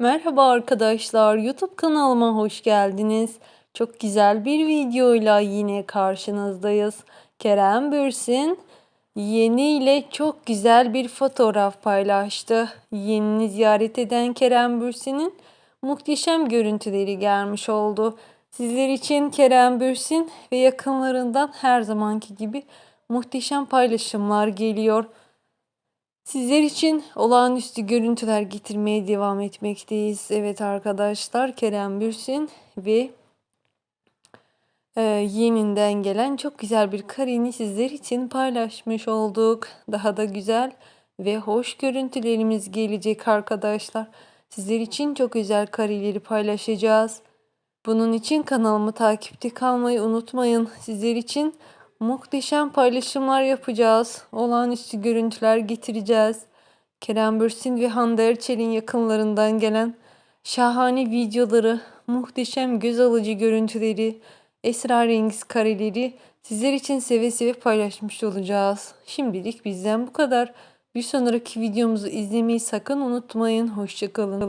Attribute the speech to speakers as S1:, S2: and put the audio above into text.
S1: Merhaba arkadaşlar, YouTube kanalıma hoş geldiniz. Çok güzel bir videoyla yine karşınızdayız. Kerem Bürsin yeni ile çok güzel bir fotoğraf paylaştı. Yenini ziyaret eden Kerem Bürsin'in muhteşem görüntüleri gelmiş oldu. Sizler için Kerem Bürsin ve yakınlarından her zamanki gibi muhteşem paylaşımlar geliyor. Sizler için olağanüstü görüntüler getirmeye devam etmekteyiz. Evet arkadaşlar Kerem Bürsin ve e, yeninden gelen çok güzel bir kareni sizler için paylaşmış olduk. Daha da güzel ve hoş görüntülerimiz gelecek arkadaşlar. Sizler için çok özel kareleri paylaşacağız. Bunun için kanalımı takipte kalmayı unutmayın. Sizler için muhteşem paylaşımlar yapacağız. Olağanüstü görüntüler getireceğiz. Kerem Bürsin ve Hande Erçel'in yakınlarından gelen şahane videoları, muhteşem göz alıcı görüntüleri, esrarengiz kareleri sizler için seve seve paylaşmış olacağız. Şimdilik bizden bu kadar. Bir sonraki videomuzu izlemeyi sakın unutmayın. Hoşçakalın.